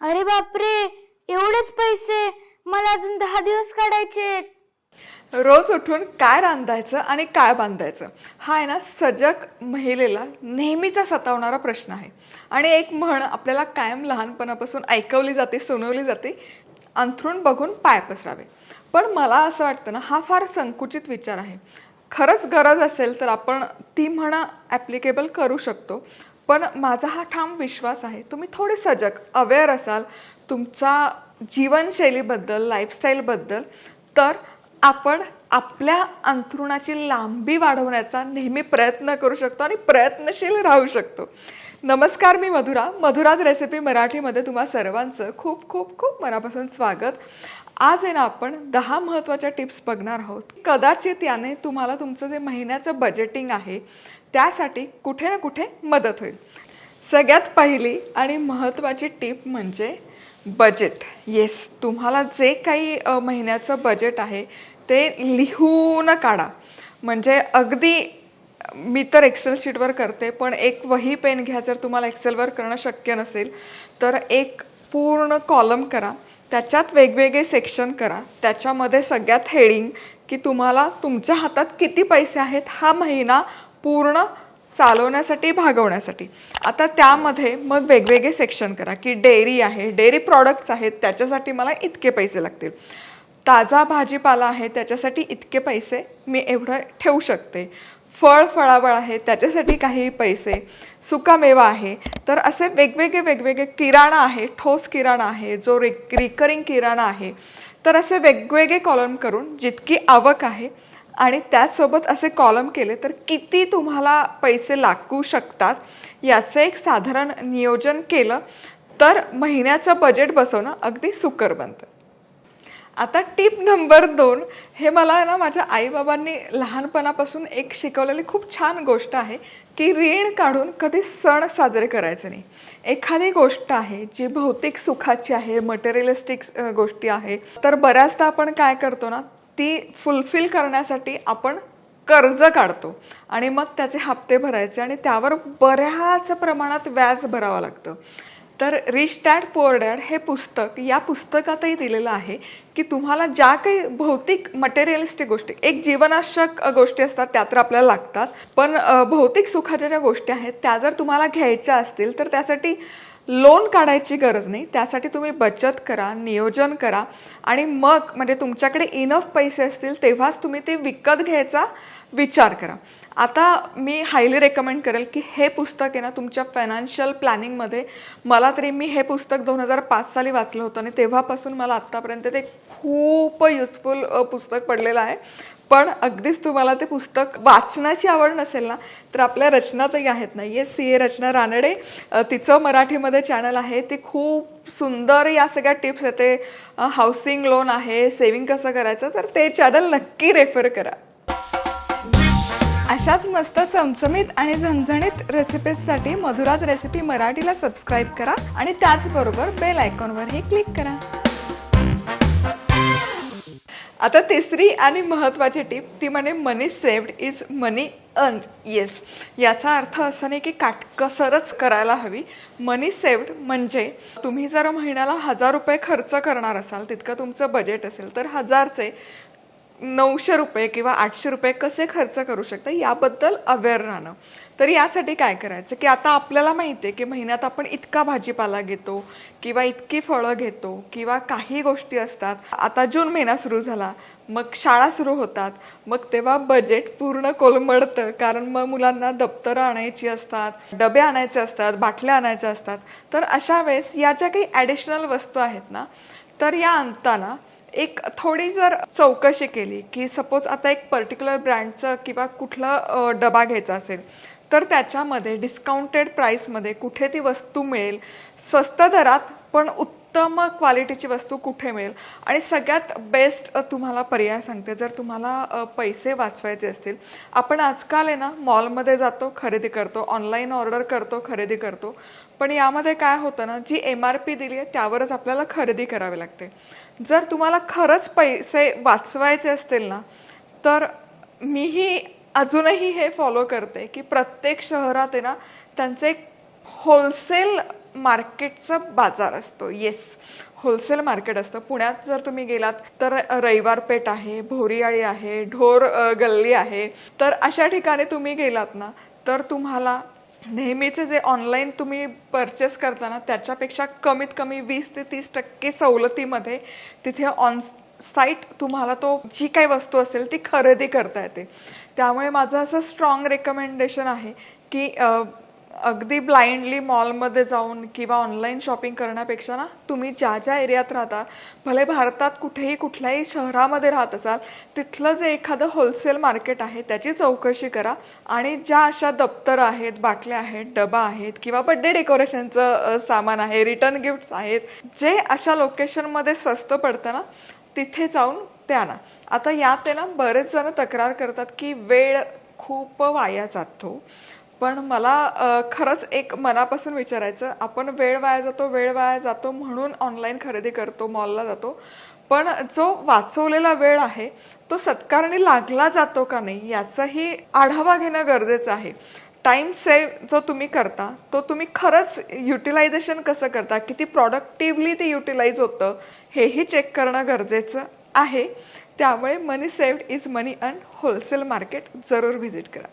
अरे बापरे एवढेच पैसे? मला अजून दहा दिवस काढायचे आहेत. रोज उठून काय रांधायचं आणि काय बांधायचं? हा आहे ना सजग महिलेला नेहमीचा सतावणारा प्रश्न आहे. आणि एक म्हण आपल्याला कायम लहानपणापासून ऐकवली जाते सुनवली जाते अंथरून बघून पाय पसरावे. पण मला असं वाटतं ना हा फार संकुचित विचार आहे. खरंच गरज असेल तर आपण ती म्हणा ॲप्लिकेबल करू शकतो. पण माझा हा ठाम विश्वास आहे. तुम्ही थोडे सजग अवेअर असाल तुमचा जीवनशैलीबद्दल लाईफस्टाईलबद्दल तर आपण आपल्या अंथरुणाची लांबी वाढवण्याचा नेहमी प्रयत्न करू शकतो आणि प्रयत्नशील राहू शकतो. नमस्कार मी मधुरा. मधुराज रेसिपी मराठीमध्ये तुम्हा सर्वांचं खूप खूप खूप मनापासून स्वागत. आज आहे ना आपण दहा महत्त्वाच्या टिप्स बघणार आहोत. कदाचित याने तुम्हाला तुमचं जे महिन्याचं बजेटिंग आहे त्यासाठी कुठे ना कुठे मदत होईल. सगळ्यात पहिली आणि महत्त्वाची टिप म्हणजे बजेट येस तुम्हाला जे काही महिन्याचं बजेट आहे ते लिहून काढा. म्हणजे अगदी मी तर एक्सेल शीटवर करते पण एक वही पेन घ्या जर तुम्हाला एक्सेलवर करणं शक्य नसेल तर एक पूर्ण कॉलम करा. त्याच्यात वेगवेगळे सेक्शन करा. त्याच्यामध्ये सगळ्यात हेडिंग की तुम्हाला तुमच्या हातात किती पैसे आहेत हा महिना पूर्ण चालवण्यासाठी भागवण्यासाठी. आता त्यामध्ये मग वेगवेगळे सेक्शन करा की डेअरी आहे डेअरी प्रॉडक्ट्स आहेत त्याच्यासाठी मला इतके पैसे लागतील. ताजा भाजीपाला आहे त्याच्यासाठी इतके पैसे मी एवढं ठेवू शकते. फळ फळावळ आहे त्याच्यासाठी काही पैसे. सुकामेवा आहे तर असे वेगवेगळे वेगवेगळे किराणा आहे ठोस किराणा आहे जो रि रिकरिंग किराणा आहे. तर असे वेगवेगळे कॉलम करून जितकी आवक आहे आणि त्याचसोबत असे कॉलम केले तर किती तुम्हाला पैसे लागू शकतात याचं एक साधारण नियोजन केलं तर महिन्याचं बजेट बसवणं अगदी सुकर बनतं आता टिप नंबर दोन हे मला ना माझ्या आईबाबांनी लहानपणापासून एक शिकवलेली खूप छान गोष्ट आहे की ऋण काढून कधी सण साजरे करायचे नाही. एखादी गोष्ट आहे जी भौतिक सुखाची आहे मटेरियलिस्टिक गोष्टी आहे तर बऱ्याचदा आपण काय करतो ना ती फुलफिल करण्यासाठी आपण कर्ज काढतो. आणि मग त्याचे हप्ते भरायचे आणि त्यावर बऱ्याच प्रमाणात व्याज भरावं लागतं. तर रिच डॅड पोअर डॅड हे पुस्तक या पुस्तकातही दिलेलं आहे की तुम्हाला ज्या काही भौतिक मटेरियलिस्टिक गोष्टी एक जीवनावश्यक गोष्टी असतात त्या तर आपल्याला लागतात. पण भौतिक सुखाच्या ज्या गोष्टी आहेत त्या जर तुम्हाला घ्यायच्या असतील तर त्यासाठी लोन काढायची गरज नाही. त्यासाठी तुम्ही बचत करा नियोजन करा आणि मग म्हणजे तुमच्याकडे इनफ पैसे असतील तेव्हाच तुम्ही ते विकत घ्यायचा विचार करा. आता मी हायली रेकमेंड करेल की हे पुस्तक आहे ना तुमच्या फायनान्शियल प्लॅनिंगमध्ये मला तरी मी हे पुस्तक दोन हजार पाच साली वाचलं होतं आणि तेव्हापासून मला आत्तापर्यंत ते खूप युजफुल पुस्तक पडलेलं आहे. पण अगदीच तुम्हाला ते पुस्तक वाचण्याची आवड नसेल ना तर आपल्या रचनातही आहेत ना. ये सी ए रचना रानडे तिचं मराठीमध्ये चॅनल आहे. ते खूप सुंदर या सगळ्या टिप्स येते हाऊसिंग लोन आहे सेविंग कसं करायचं तर ते चॅनल नक्की रेफर करा. अशाच मस्त चमचमीत आणि झणझणीत रेसिपीजसाठी मधुराज रेसिपी मराठीला सबस्क्राईब करा आणि त्याचबरोबर बेल आयकॉनवरही क्लिक करा. आता तिसरी आणि महत्त्वाची टीप ती म्हणजे money saved is money earn yes याचा अर्थ असा नाही की काटकसरच करायला हवी. मनी सेव्ड म्हणजे तुम्ही जर महिन्याला हजार रुपये खर्च करणार असाल तितकं तुमचं बजेट असेल तर हजारचे नऊशे रुपये किंवा आठशे रुपये कसे खर्च करू शकता याबद्दल अवेअर राहणं. तर यासाठी काय करायचं की आता आपल्याला माहिती आहे की महिन्यात आपण इतका भाजीपाला घेतो किंवा इतकी फळं घेतो किंवा काही गोष्टी असतात. आता जून महिना सुरू झाला मग शाळा सुरू होतात मग तेव्हा बजेट पूर्ण कोलमडतं. कारण मग मुलांना दप्तरं आणायची असतात डबे आणायचे असतात बाटल्या आणायच्या असतात. तर अशा वेळेस या ज्या काही ॲडिशनल वस्तू आहेत ना तर या आणताना एक थोडी जर चौकशी केली की सपोज आता एक पर्टिक्युलर ब्रँडचं किंवा कुठला डबा घ्यायचा असेल तर त्याच्यामध्ये डिस्काउंटेड प्राईसमध्ये कुठे ती वस्तू मिळेल? स्वस्त दरात पण उत्तम क्वालिटीची वस्तू कुठे मिळेल? आणि सगळ्यात बेस्ट तुम्हाला पर्याय सांगते. जर तुम्हाला पैसे वाचवायचे असतील आपण आजकाल आहे ना मॉलमध्ये जातो खरेदी करतो ऑनलाईन ऑर्डर करतो खरेदी करतो. पण यामध्ये काय होतं ना जी एम आर पी दिली आहे त्यावरच आपल्याला खरेदी करावी लागते. जर तुम्हाला खरंच पैसे वाचवायचे असतील ना तर मीही अजूनही हे फॉलो करते की प्रत्येक शहरात आहे ना त्यांचे एक होलसेल मार्केटचा बाजार असतो. येस होलसेल मार्केट असतं. पुण्यात जर तुम्ही गेलात तर रविवार पेठ आहे भोरियाळी आहे ढोर गल्ली आहे. तर अशा ठिकाणी तुम्ही गेलात ना तर तुम्हाला नेहमीचे जे ऑनलाईन तुम्ही परचेस करता ना त्याच्यापेक्षा कमीत कमी वीस ते तीस टक्के सवलतीमध्ये तिथे ऑन साईट तुम्हाला तो जी काही वस्तू असेल ती खरेदी करता येते. त्यामुळे माझं असं स्ट्रॉंग रेकमेंडेशन आहे की अगदी ब्लाइंडली मॉलमध्ये जाऊन किंवा ऑनलाईन शॉपिंग करण्यापेक्षा ना तुम्ही ज्या ज्या एरियात राहता भले भारतात कुठेही कुठल्याही शहरामध्ये राहत असाल तिथलं जे एखादं होलसेल मार्केट आहे त्याची चौकशी करा. आणि ज्या अशा दप्तर आहेत बाटल्या आहेत डबा आहेत किंवा बड्डे डेकोरेशनचं सामान आहे रिटर्न गिफ्ट्स आहेत जे अशा लोकेशनमध्ये स्वस्त पडतं ना तिथे जाऊन ते आणा आता यात आहे ना बरेच जण तक्रार करतात की वेळ खूप वाया जातो. पण मला खरंच एक मनापासून विचारायचं आपण वेळ वाया जातो वेळ वाया जातो म्हणून ऑनलाईन खरेदी करतो मॉलला जातो. पण जो वाचवलेला वेळ आहे तो सत्कारणी लागला जातो का नाही याचाही आढावा घेणं गरजेचं आहे. टाइम सेव्ह जो तुम्ही करता तो तुम्ही खरंच युटिलायझेशन कसं करता किती प्रॉडक्टिव्हली ते युटिलाइज होतं हेही चेक करणं गरजेचं आहे. त्यामुळे money saved is money and wholesale market जरूर व्हिजिट करा.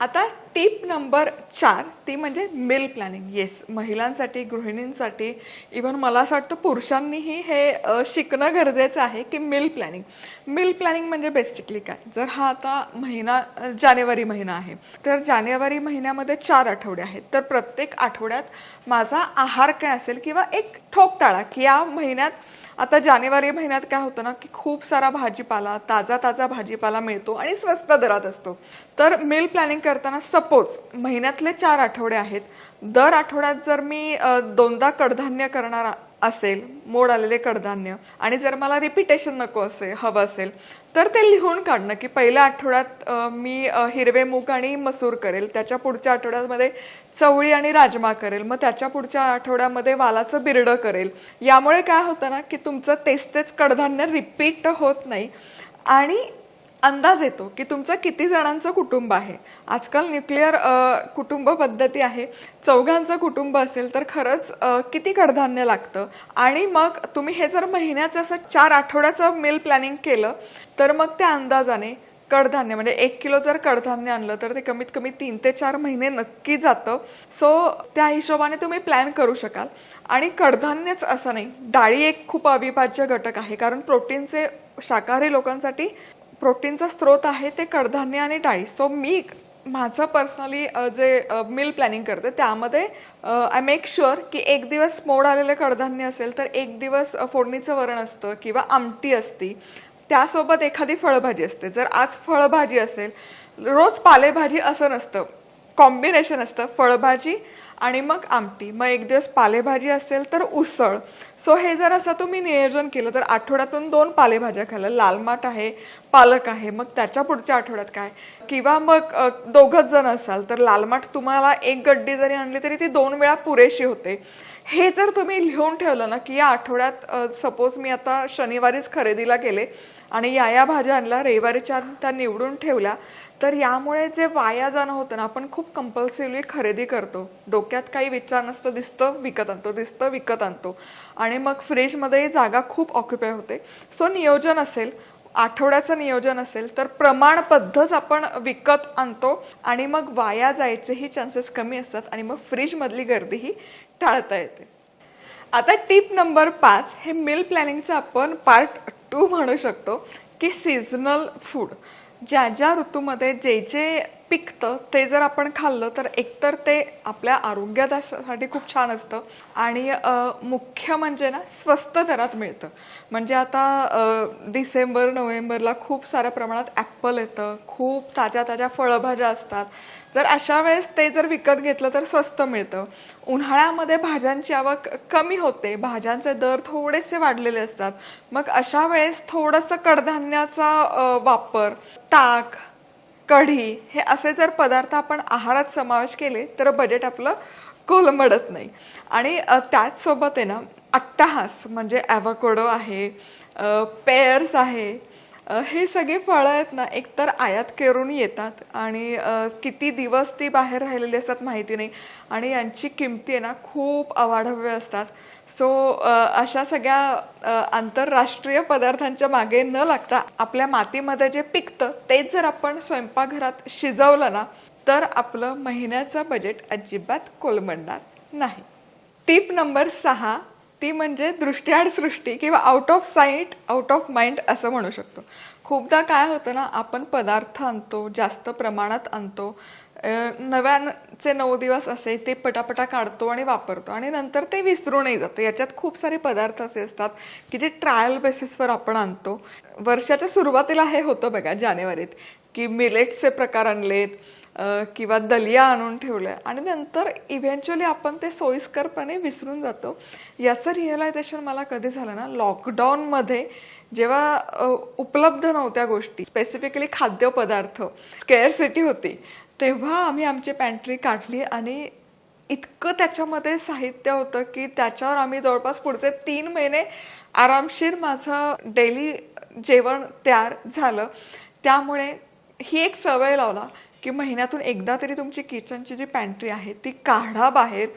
आता टिप नंबर चार ती म्हणजे मिल प्लॅनिंग येस महिलांसाठी गृहिणींसाठी इव्हन मला असं वाटतं पुरुषांनीही हे शिकणं गरजेचं आहे की मिल प्लॅनिंग मिल प्लॅनिंग म्हणजे बेसिकली काय? जर हा आता महिना जानेवारी महिना आहे तर जानेवारी महिन्यामध्ये चार आठवडे आहेत. तर प्रत्येक आठवड्यात माझा आहार काय असेल किंवा एक ठोकताळा की या महिन्यात आता जानेवारी महिन्यात काय होतं ना की खूप सारा भाजीपाला ताजा ताजा भाजीपाला मिळतो आणि स्वस्त दरात असतो. तर मिल प्लॅनिंग करताना सपोज महिन्यातले चार आठवडे आहेत. दर आठवड्यात जर मी दोनदा कडधान्य करणार असेल मोड आलेले कडधान्य आणि जर मला रिपिटेशन नको असेल हवं असेल तर ते लिहून काढणं की पहिल्या आठवड्यात मी हिरवे मूग आणि मसूर करेल त्याच्या पुढच्या आठवड्यामध्ये चवळी आणि राजमा करेल मग त्याच्या पुढच्या आठवड्यामध्ये वालाचं बिरडं करेल. यामुळे काय होतं ना की तुमचं तेच तेच कडधान्य रिपीट होत नाही. आणि अंदाज येतो की तुमचं किती जणांचं कुटुंब आहे. आजकाल न्यूक्लिअर कुटुंब पद्धती आहे. चौघांचं कुटुंब असेल तर खरंच किती कडधान्य लागतं? आणि मग तुम्ही हे जर महिन्याचं असं चार आठवड्याचं मिल प्लॅनिंग केलं तर मग त्या अंदाजाने कडधान्य म्हणजे एक किलो जर कडधान्य आणलं तर ते कमीत कमी तीन ते चार महिने नक्की जातं. सो त्या हिशोबाने तुम्ही प्लॅन करू शकाल. आणि कडधान्यच असं नाही डाळी एक खूप अविभाज्य घटक आहे. कारण प्रोटीनचे शाकाहारी लोकांसाठी प्रोटीनचा स्रोत आहे ते कडधान्य आणि डाळी. सो मी माझं पर्सनली जे मिल प्लॅनिंग करते त्यामध्ये आय मेक शुअर की एक दिवस मोड आलेलं कडधान्य असेल तर एक दिवस फोडणीचं वरण असतं किंवा आमटी असती. त्यासोबत एखादी फळभाजी असते. जर आज फळभाजी असेल रोज पालेभाजी असं नसतं. कॉम्बिनेशन असतं. फळभाजी आणि मग आमटी. मग एक दिवस पालेभाजी असेल तर उसळ. सो हे जर असं तुम्ही नियोजन केलं तर आठवड्यातून दोन पालेभाज्या खाल्लं लालमाट आहे पालक आहे मग त्याच्या पुढच्या आठवड्यात काय? किंवा मग दोघंच जण असाल तर लालमाट तुम्हाला एक गड्डी जरी आणली तरी ती दोन वेळा पुरेशी होते. हे जर तुम्ही लिहून ठेवलं ना की या आठवड्यात सपोज मी आता शनिवारीच खरेदीला गेले आणि या या भाज्या आणल्या रविवारीच्या त्या निवडून ठेवल्या तर यामुळे जे वाया जाणं होतं ना आपण खूप कंपल्सिव्हली खरेदी करतो. डोक्यात काही विचार नसतं दिसतं विकत आणतो दिसतं विकत आणतो. आणि मग फ्रीजमध्ये जागा खूप ऑक्युपाय होते. सो नियोजन असेल आठवड्याचं नियोजन असेल तर प्रमाणबद्धच आपण विकत आणतो आणि मग वाया जायचेही चान्सेस कमी असतात आणि मग फ्रीजमधली गर्दीही टाळता येते. आता टिप नंबर पाच हे मिल प्लॅनिंगचं आपण पार्ट टू म्हणू शकतो की सीझनल फूड ज्या ज्या ऋतूमध्ये जे जे पिकतं ते जर आपण खाल्लं तर एकतर ते आपल्या आरोग्यासाठी खूप छान असतं. आणि मुख्य म्हणजे ना स्वस्त दरात मिळतं. म्हणजे आता डिसेंबर नोव्हेंबरला खूप साऱ्या प्रमाणात ॲपल येतं. खूप ताज्या ताज्या फळभाज्या असतात. जर अशा वेळेस ते जर विकत घेतलं तर स्वस्त मिळतं. उन्हाळ्यामध्ये भाज्यांची आवक कमी होते. भाज्यांचे दर थोडेसे वाढलेले असतात. मग अशा वेळेस थोडंसं कडधान्याचा वापर ताक कढी हे असे जर पदार्थ आपण आहारात समावेश केले तर बजेट आपलं कोलमडत नाही. आणि त्याचसोबत आहे ना अट्टाहास म्हणजे ॲव्हाकोडो आहे पेअर्स आहे हे सगळी फळं आहेत ना एकतर आयात करून येतात आणि किती दिवस ती बाहेर राहिलेली असतात माहिती नाही. आणि यांची किमती आहे ना खूप अवाढव्य असतात. सो अशा सगळ्या आंतरराष्ट्रीय पदार्थांच्या मागे न लागता आपल्या मातीमध्ये जे पिकतं तेच जर आपण स्वयंपाकघरात शिजवलं ना तर आपलं महिन्याचं बजेट अजिबात कोलमडणार नाही. टीप नंबर सहा ती म्हणजे दृष्टीआड सृष्टी किंवा out of sight out of mind असं म्हणू शकतो. खूपदा काय होतं ना आपण पदार्थ आणतो जास्त प्रमाणात आणतो नव्याचे नऊ दिवस असे ते पटापटा काढतो आणि वापरतो आणि नंतर ते विसरूनही जातं. याच्यात खूप सारे पदार्थ असे असतात की जे ट्रायल बेसिसवर आपण आणतो. वर्षाच्या सुरुवातीला हे होतं बघा जानेवारीत की मिलेट्सचे प्रकार आणलेत किंवा दलिया आणून ठेवलंय. आणि नंतर इव्हेंच्युअली आपण ते सोयीस्करपणे विसरून जातो. याचं रिअलायझेशन मला कधी झालं ना लॉकडाऊनमध्ये जेव्हा उपलब्ध नव्हत्या गोष्टी स्पेसिफिकली खाद्यपदार्थ स्केअरसिटी होती तेव्हा आम्ही आमची पॅन्ट्री काढली आणि इतकं त्याच्यामध्ये साहित्य होतं की त्याच्यावर आम्ही जवळपास पुढचे तीन महिने आरामशीर माझं डेली जेवण तयार झालं. त्यामुळे ही एक सवय लावला की महिन्यातून एकदा तरी तुमची किचनची जी पॅन्ट्री आहे ती काढा बाहेर.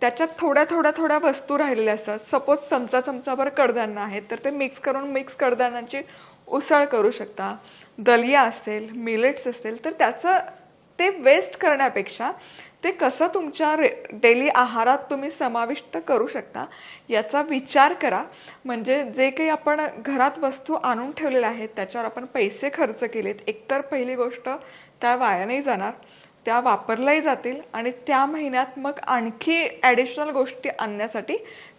त्याच्यात थोड्या थोड्या थोड्या वस्तू राहिलेल्या असतात. सपोज चमचा चमचाभर कडधान्य आहेत तर ते मिक्स करून मिक्स कडधान्याची उसळ करू शकता. दलिया असेल मिलेट्स असेल तर त्याचं ते वेस्ट करण्यापेक्षा ते कसं तुमच्या रे डेली आहारात तुम्ही समाविष्ट करू शकता याचा विचार करा. म्हणजे जे काही आपण घरात वस्तू आणून ठेवलेल्या आहेत त्याच्यावर आपण पैसे खर्च केलेत. एकतर पहिली गोष्ट त्या वाया नाही जाणार त्या वापरल्याही जातील आणि त्या महिन्यात मग आणखी ॲडिशनल गोष्टी आणण्यासाठी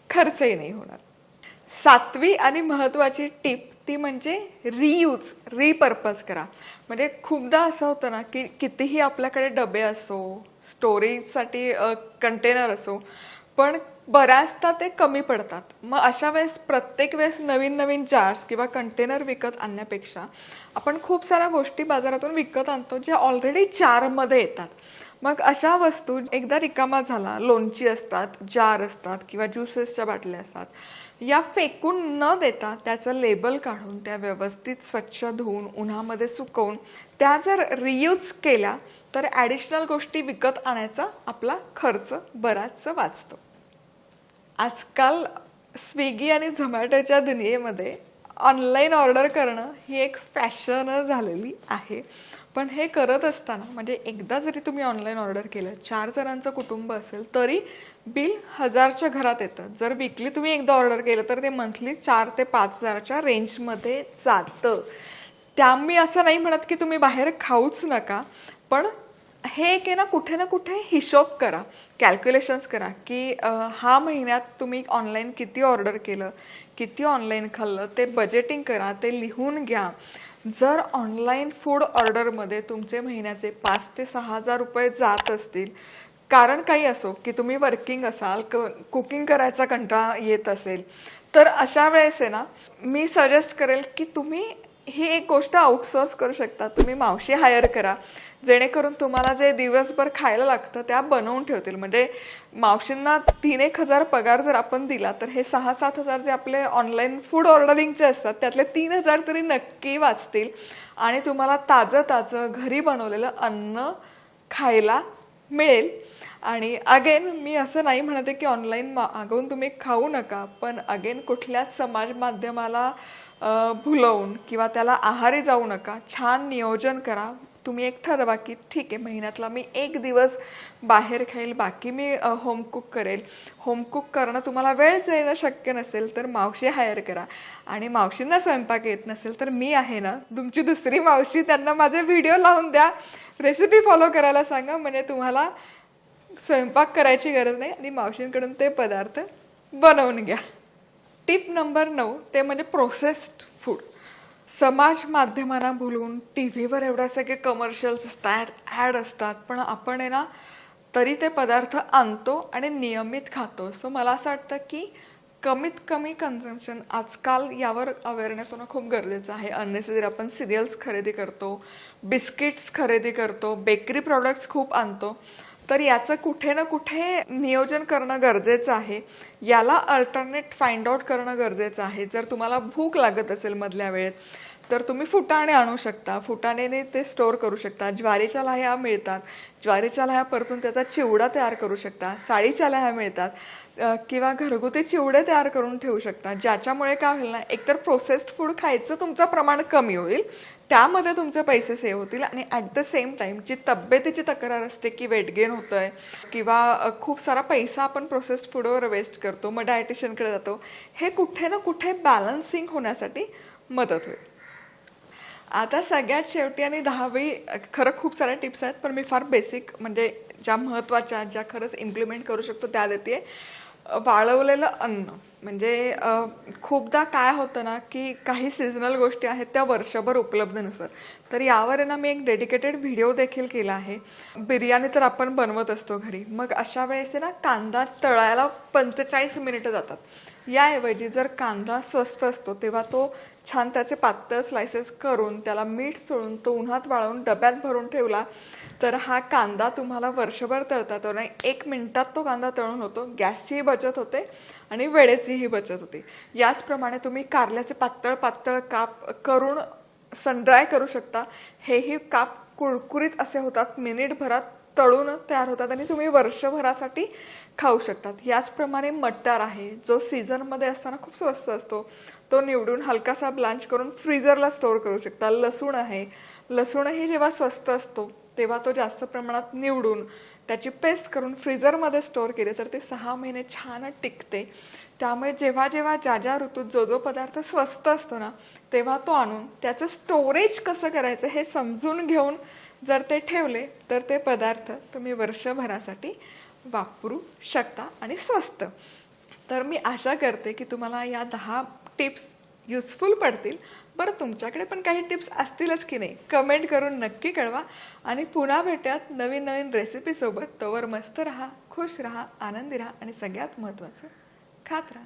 खर्चही नाही होणार. सातवी आणि महत्त्वाची टीप ती म्हणजे रियूज रिपर्पज करा. म्हणजे खूपदा असं होतं ना की कितीही आपल्याकडे डबे असो स्टोरेजसाठी कंटेनर असो पण बऱ्याचदा ते कमी पडतात. मग अशा वेळेस प्रत्येक वेळेस नवीन नवीन जार्स किंवा कंटेनर विकत आणण्यापेक्षा आपण खूप साऱ्या गोष्टी बाजारातून विकत आणतो ज्या ऑलरेडी जारमध्ये येतात. मग अशा वस्तू एकदा रिकामा झाला लोणची असतात जार असतात किंवा ज्युसेसच्या बाटल्या असतात या फेकून न देता त्याचं लेबल काढून त्या व्यवस्थित स्वच्छ धुवून उन्हामध्ये सुकवून त्या जर रियूज केल्या तर ॲडिशनल गोष्टी विकत आणायचा आपला खर्च बराचसा वाचतो. आजकाल स्विगी आणि झोमॅटोच्या दुनियेमध्ये ऑनलाईन ऑर्डर करणं ही एक फॅशन झालेली आहे. पण हे करत असताना म्हणजे एकदा जरी तुम्ही ऑनलाईन ऑर्डर केलं चार जणांचं कुटुंब असेल तरी बिल हजारच्या घरात येतं. जर विकली तुम्ही एकदा ऑर्डर केलं तर ते मंथली चार ते पाच हजारच्या रेंजमध्ये जातं. त्या मी असं नाही म्हणत की तुम्ही बाहेर खाऊच नका पण हे एक आहे ना कुठे ना कुठे हिशोब करा कॅल्क्युलेशन्स करा की हा महिन्यात तुम्ही ऑनलाईन किती ऑर्डर केलं किती ऑनलाईन खाल्लं ते बजेटिंग करा ते लिहून घ्या. जर ऑनलाईन फूड ऑर्डरमध्ये तुमचे महिन्याचे पाच ते सहा हजार रुपये जात असतील कारण काही असो की तुम्ही वर्किंग असाल क कुकिंग करायचा कंटाळा येत असेल तर अशा वेळेस आहे ना मी सजेस्ट करेल की तुम्ही ही एक गोष्ट आउटसोर्स करू शकता. तुम्ही मावशी हायर करा. जेणेकरून तुम्हाला जे दिवसभर खायला लागतं त्या बनवून ठेवतील. म्हणजे मावशींना तीन एक हजार पगार जर आपण दिला तर हे सहा सात हजार जे आपले ऑनलाईन फूड ऑर्डरिंगचे असतात त्यातले तीन हजार तरी नक्की वाचतील. आणि तुम्हाला ताजं ताजं घरी बनवलेलं अन्न खायला मिळेल. आणि अगेन मी असं नाही म्हणते की ऑनलाईन मागवून तुम्ही खाऊ नका पण अगेन कुठल्याच समाज माध्यमाला भुलवून किंवा त्याला आहारी जाऊ नका. छान नियोजन करा. तुम्ही एक ठरवा की ठीक आहे महिन्यातला मी एक दिवस बाहेर खाईल बाकी मी होम कुक करेल. होम कुक करणं तुम्हाला वेळ देणं शक्य नसेल तर मावशी हायर करा. आणि मावशींना स्वयंपाक येत नसेल तर मी आहे ना तुमची दुसरी मावशी त्यांना माझे व्हिडिओ लावून द्या. रेसिपी फॉलो करायला सांगा म्हणजे तुम्हाला स्वयंपाक करायची गरज नाही आणि मावशींकडून ते पदार्थ बनवून घ्या. टिप नंबर नऊ ते म्हणजे प्रोसेस्ड समाज माध्यमांना भुलून टी व्हीवर एवढ्या सगळे कमर्शियल्स असतात ॲड असतात पण आपण आहे ना तरी ते पदार्थ आणतो आणि नियमित खातो. सो मला असं वाटतं की कमीत कमी कन्झम्पशन आजकाल यावर अवेअरनेस होणं खूप गरजेचं आहे. अननेसेसरी आपण सिरियल्स खरेदी करतो बिस्किट्स खरेदी करतो बेकरी प्रॉडक्ट्स खूप आणतो. तर याचं कुठे ना कुठे नियोजन करणं गरजेचं आहे. याला अल्टरनेट फाइंड आउट करणं गरजेचं आहे. जर तुम्हाला भूक लागत असेल मधल्या वेळेत तर तुम्ही फुटाणे आणू शकता. फुटाण्याने ते स्टोअर करू शकता. ज्वारीच्या लाह्या मिळतात. ज्वारीच्या लाह्या परतून त्याचा चिवडा तयार करू शकता. साडीच्या लाह्या मिळतात. किंवा घरगुती चिवडे तयार करून ठेवू शकता. ज्याच्यामुळे काय होईल ना एकतर प्रोसेस्ड फूड खायचं तुमचं प्रमाण कमी होईल. त्यामध्ये तुमचे पैसे सेव्ह होतील. आणि ॲट द सेम टाइम जी तब्येतीची तक्रार असते की वेट गेन होतं आहे किंवा खूप सारा पैसा आपण प्रोसेस्ड फूडवर वेस्ट करतो मग डायटिशियनकडे जातो हे कुठे ना कुठे बॅलन्सिंग होण्यासाठी मदत होईल. आता सगळ्यात शेवटी आणि दहावी खरं खूप साऱ्या टिप्स आहेत पण मी फार बेसिक म्हणजे ज्या महत्त्वाच्या ज्या खरंच इम्प्लिमेंट करू शकतो त्या देते वाळवलेलं अन्न म्हणजे खूपदा काय होतं ना की काही सिजनल गोष्टी आहेत त्या वर्षभर उपलब्ध नसतात तर यावर आहे ना मी एक डेडिकेटेड व्हिडिओ देखील केला आहे. बिर्याणी तर आपण बनवत असतो घरी. मग अशा वेळेस ना कांदा तळायला पंचेचाळीस मिनिटं जातात. याऐवजी जर कांदा स्वस्त असतो तेव्हा तो छान त्याचे पातळ स्लायसेस करून त्याला मीठ सोळून तो उन्हात वाळवून डब्यात भरून ठेवला तर हा कांदा तुम्हाला वर्षभर तळता येतो नाही. एक मिनिटात तो कांदा तळून होतो गॅसचीही बचत होते आणि वेळेचीही बचत होते. याचप्रमाणे तुम्ही कारल्याचे पातळ पातळ काप करून सनड्राय करू शकता. हेही काप कुरकुरीत असे होतात मिनिटभरात तळून तयार होतात आणि तुम्ही वर्षभरासाठी खाऊ शकतात. याचप्रमाणे मटार आहे जो सीझनमध्ये असताना खूप स्वस्त असतो. तो निवडून हलकासा ब्लांच करून फ्रीजरला स्टोअर करू शकता. लसूण आहे. लसूणही जेव्हा स्वस्त असतो तेव्हा तो जास्त प्रमाणात निवडून त्याची पेस्ट करून फ्रीजरमध्ये स्टोअर केले तर ते सहा महिने छान टिकते. त्यामुळे जेव्हा जेव्हा ज्या ज्या ऋतूत जो जो पदार्थ स्वस्त असतो ना तेव्हा तो आणून त्याचं स्टोरेज कसं करायचं हे समजून घेऊन जर ते ठेवले तर ते पदार्थ तुम्ही वर्षभरासाठी वापरू शकता आणि स्वस्त. तर मी आशा करते की तुम्हाला या दहा टिप्स युजफुल पडतील. बरं तुमच्याकडे पण काही टिप्स असतीलच की नाही? कमेंट करून नक्की कळवा. आणि पुन्हा भेटूयात नवीन नवीन रेसिपीसोबत तोवर मस्त राहा खुश राहा आनंदी राहा आणि सगळ्यात महत्त्वाचं खात राहा.